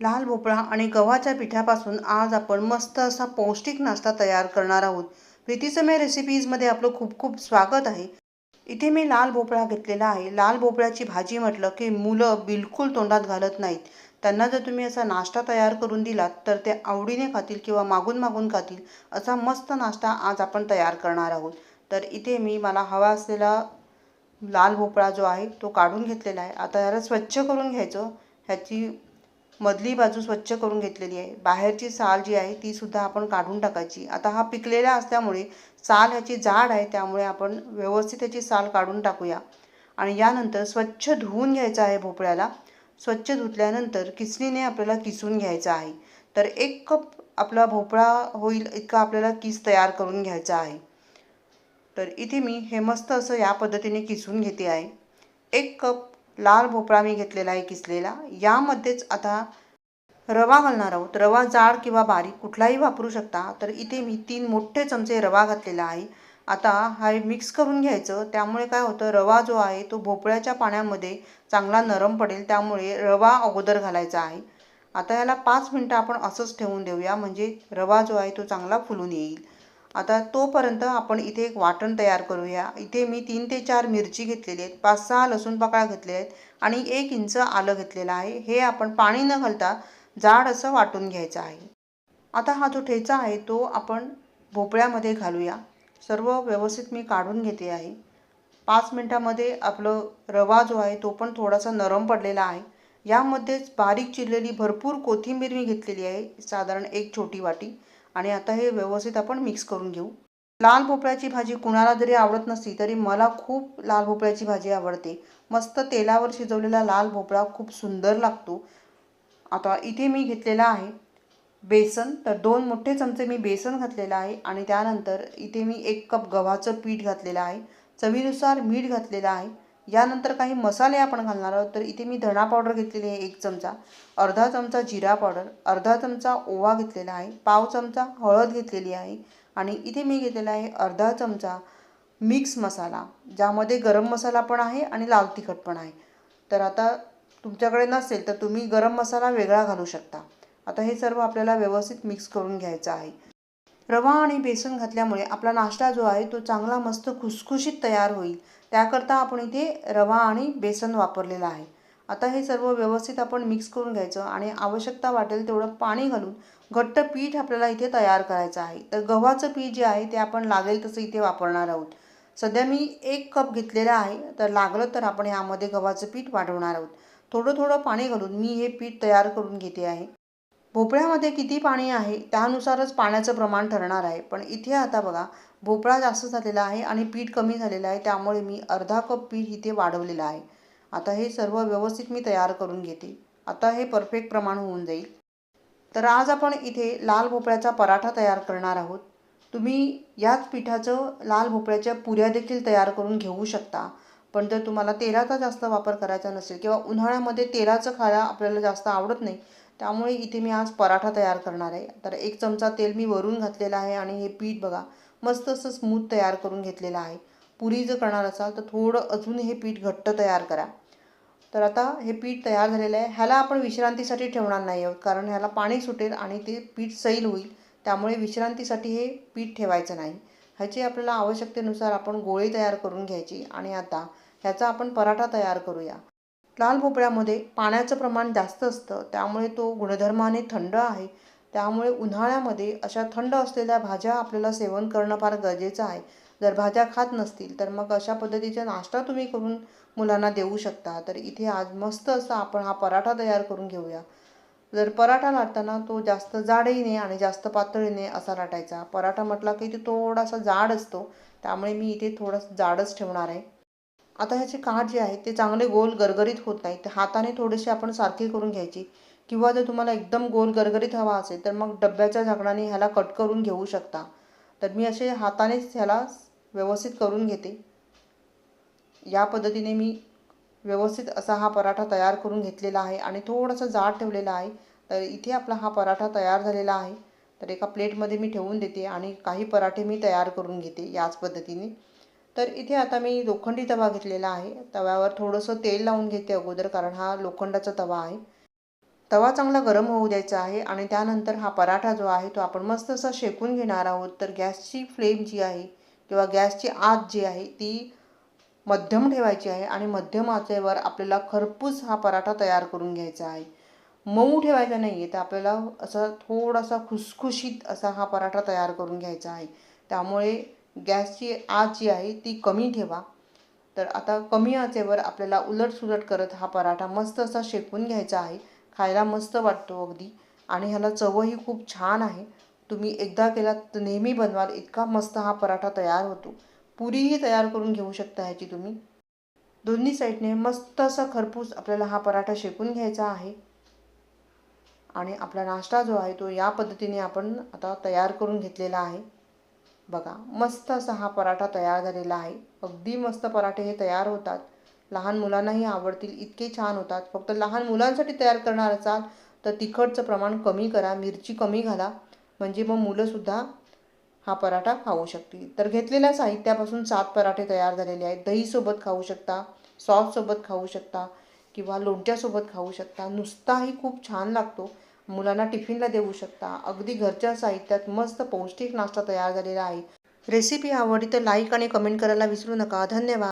लाल भोपळा आणि गव्हाच्या पिठापासून आज आपण मस्त असा पौष्टिक नाश्ता तयार करणार आहोत. प्रीतीसमय रेसिपीजमध्ये आपलं खूप खूप स्वागत आहे. इथे मी लाल भोपळा घेतलेला आहे. लाल भोपळ्याची भाजी म्हटलं की मुलं बिलकुल तोंडात घालत नाहीत. त्यांना जर तुम्ही असा नाश्ता तयार करून दिलात तर ते आवडीने खातील किंवा मागून मागून खातील असा मस्त नाश्ता आज आपण तयार करणार आहोत. तर इथे मी मला हवा असलेला लाल भोपळा जो आहे तो काढून घेतलेला आहे. आता याला स्वच्छ करून घ्यायचं. ह्याची मधली बाजू स्वच्छ करून घेतलेली आहे. बाहेरची साल जी आहे ती सुद्धा आपण काढून टाकायची. आता हा पिकलेला असल्यामुळे साल ह्याची जाड आहे त्यामुळे आपण व्यवस्थित ह्याची साल काढून टाकूया. आणि यानंतर स्वच्छ धुवून घ्यायचं आहे भोपळ्याला. स्वच्छ धुतल्यानंतर किसणीने आपल्याला किसून घ्यायचं आहे. तर एक कप आपला भोपळा होईल इतका आपल्याला किस तयार करून घ्यायचा आहे. तर इथे मी हे मस्त असं या पद्धतीने किसून घेते आहे. एक कप लाल भोपळा मी घेतलेला आहे किसलेला. यामध्येच आता रवा घालणार आहोत. रवा जाड किंवा बारीक कुठलाही वापरू शकता तर इथे मी तीन मोठे चमचे रवा घातलेला आहे. आता हा मिक्स करून घ्यायचं. त्यामुळे काय होतं रवा जो आहे तो भोपळ्याच्या पाण्यामध्ये चांगला नरम पडेल त्यामुळे रवा अगोदर घालायचा आहे. आता याला पाच मिनटं आपण असंच ठेवून देऊया म्हणजे रवा जो आहे तो चांगला फुलून येईल. आता तोपर्यंत आपण इथे एक वाटण तयार करूया. इथे मी तीन ते चार मिरची घेतलेली आहेत. पाच सहा लसूण पाकळ्या घेतलेल्या आहेत आणि एक इंच आलं घेतलेलं आहे. हे आपण पाणी न घालता जाड असं वाटून घ्यायचं आहे. आता हा जो ठेचा आहे तो आपण भोपळ्यामध्ये घालूया. सर्व व्यवस्थित मी काढून घेते आहे. पाच मिनटामध्ये आपलं रवा जो आहे तो पण थोडासा नरम पडलेला आहे. यामध्येच बारीक चिरलेली भरपूर कोथिंबीर मी घेतलेली आहे. साधारण एक छोटी वाटी. आणि आता हे व्यवस्थित आपण मिक्स करून घेऊ. लाल भोपळ्याची भाजी कुणाला जरी आवडत नसली तरी मला खूप लाल भोपळ्याची भाजी आवडते. मस्त तेलावर शिजवलेला लाल भोपळा खूप सुंदर लागतो. आता इथे मी घेतलेला आहे बेसन. तर दोन मोठे चमचे मी बेसन घातलेलं आहे आणि त्यानंतर इथे मी एक कप गव्हाचं पीठ घातलेलं आहे. चवीनुसार मीठ घातलेलं आहे. यानंतर काही मसाले आपण घालणार आहोत तर इथे मी धणा पावडर घेतलेली आहे एक चमचा अर्धा चमचा जिरा पावडर अर्धा चमचा ओवा घेतलेला आहे पाव चमचा हळद घेतलेली आहे आणि इथे मी घेतलेला आहे अर्धा चमचा मिक्स मसाला ज्यामध्ये गरम मसाला पण आहे आणि लाल तिखट पण आहे. तर आता तुमच्याकडे नसेल तर तुम्ही गरम मसाला वेगळा घालू शकता. आता हे सर्व आपल्याला व्यवस्थित मिक्स करून घ्यायचं आहे. रवा आणि बेसन घातल्यामुळे आपला नाश्ता जो आहे तो चांगला मस्त खुसखुशीत तयार होईल. त्याकरता आपण इथे रवा आणि बेसन वापरलेलं आहे. आता हे सर्व व्यवस्थित आपण मिक्स करून घ्यायचं आणि आवश्यकता वाटेल तेवढं पाणी घालून घट्ट पीठ आपल्याला इथे तयार करायचं आहे. तर गव्हाचं पीठ जे आहे ते आपण लागेल तसं इथे वापरणार आहोत. सध्या मी एक कप घेतलेला आहे तर लागलं तर आपण यामध्ये गव्हाचं पीठ वाढवणार आहोत. थोडं थोडं पाणी घालून मी हे पीठ तयार करून घेते आहे. भोपळ्यामध्ये किती पाणी आहे त्यानुसारच पाण्याचं प्रमाण ठरणार आहे. पण इथे आता बघा भोपळा जास्त झालेला आहे आणि पीठ कमी झालेलं आहे त्यामुळे मी अर्धा कप पीठ इथे वाढवलेलं आहे. आता हे सर्व व्यवस्थित मी तयार करून घेते. आता हे परफेक्ट प्रमाण होऊन जाईल. तर आज आपण इथे लाल भोपळ्याचा पराठा तयार करणार आहोत. तुम्ही याच पिठाचं लाल भोपळ्याच्या पुऱ्या देखील तयार करून घेऊ शकता. पण जर तुम्हाला तेलाचा जास्त वापर करायचा नसेल किंवा उन्हाळ्यामध्ये तेलाचं खायला आपल्याला जास्त आवडत नाही त्यामुळे इथे मी आज पराठा तयार करणार आहे. तर एक चमचा तेल मी वरून घातलेला आहे आणि हे पीठ बघा मस्त असं स्मूथ तयार करून घेतलेलं आहे. पुरी जर करणार असाल तर थोडं अजून हे पीठ घट्ट तयार करा. तर आता हे पीठ तयार झालेलं आहे. ह्याला आपण विश्रांतीसाठी ठेवणार नाही आहोत कारण ह्याला पाणी सुटेल आणि ते पीठ सैल होईल. त्यामुळे विश्रांतीसाठी हे पीठ ठेवायचं नाही. ह्याची आपल्याला आवश्यकतेनुसार आपण गोळी तयार करून घ्यायची. आणि आता ह्याचा आपण पराठा तयार करूया. लाल भोपळ्यामध्ये पाण्याचं प्रमाण जास्त असतं त्यामुळे तो गुणधर्माने थंड आहे. त्यामुळे उन्हाळ्यामध्ये अशा थंड असलेल्या भाज्या आपल्याला सेवन करणं फार गरजेचं आहे. जर भाज्या खात नसतील तर मग अशा पद्धतीचा नाश्ता तुम्ही करून मुलांना देऊ शकता. तर इथे आज मस्त असा आपण हा पराठा तयार करून घेऊया. जर पराठा लाटताना तो जास्त जाडही नाही आणि जास्त पातळीने असा लाटायचा. पराठा म्हटला की तो थोडासा जाड असतो त्यामुळे मी इथे थोडंसं जाडच ठेवणार आहे. आता ह्याचे काठ जे आहेत ते चांगले गोल गरगरीत होत नाही. तर हाताने थोडेसे आपण सारखे करून घ्यायची. किंवा जर तुम्हाला एकदम गोल गरगरीत हवा असेल तर मग डब्याच्या झाकणाने ह्याला कट करून घेऊ शकता. तर मी असे हातानेच ह्याला व्यवस्थित करून घेते. या पद्धतीने मी व्यवस्थित असा हा पराठा तयार करून घेतलेला आहे आणि थोडंसं जाड ठेवलेला आहे. तर इथे आपला हा पराठा तयार झालेला आहे. तर एका प्लेटमध्ये मी ठेवून देते आणि काही पराठे मी तयार करून घेते याच पद्धतीने. तर इथे आता मी लोखंडी तवा घेतलेला आहे. तव्यावर थोडंसं तेल लावून घेते अगोदर कारण हा लोखंडाचा तवा आहे. तवा चांगला गरम होऊ द्यायचा आहे आणि त्यानंतर हा पराठा जो आहे तो आपण मस्त असा शेकून घेणार आहोत. तर गॅसची फ्लेम जी आहे किंवा गॅसची आत जी आहे ती मध्यम ठेवायची आहे आणि मध्यम आचेवर आपल्याला खरपूस हा पराठा तयार करून घ्यायचा आहे. मऊ ठेवायचा नाही आहे तर आपल्याला असा थोडासा खुसखुशीत असा हा पराठा तयार करून घ्यायचा आहे. त्यामुळे गॅसची आच जी आहे ती कमी ठेवा. तर आता कमी आचेवर आपल्याला उलटसुलट करत हा पराठा मस्त असा शेकून घ्यायचा आहे. खायला मस्त वाटतो अगदी. आणि ह्याला चवही खूप छान आहे. तुम्ही एकदा केला तर नेहमी बनवाल इतका मस्त हा पराठा तयार होतो. पुरीही तयार करून घेऊ शकता ह्याची तुम्ही. दोन्ही साईडने मस्त असा खरपूस आपल्याला हा पराठा शेकून घ्यायचा आहे. आणि आपला नाश्ता जो आहे तो या पद्धतीने आपण आता तयार करून घेतलेला आहे. बघा मस्त असा हा पराठा तयार झालेला आहे. अगदी मस्त पराठे हे तयार होतात. लहान मुलांनाही आवडतील इतके छान होतात. फक्त लहान मुलांसाठी तयार करणार असाल तर तिखटचं प्रमाण कमी करा मिरची कमी घाला. म्हणजे मग मुलंसुद्धा हा पराठा खाऊ शकतील. तर घेतलेल्या साहित्यापासून सात पराठे तयार झालेले आहेत. दहीसोबत खाऊ शकता सॉससोबत खाऊ शकता किंवा लोणच्यासोबत खाऊ शकता. नुसताही खूप छान लागतो. मुलांना टिफिनला देऊ शकता. अगदी घरच्या साहित्यात मस्त पौष्टिक नाश्ता तयार झालेला आहे. रेसिपी आवडली तर लाईक आणि कमेंट करायला विसरू नका. धन्यवाद.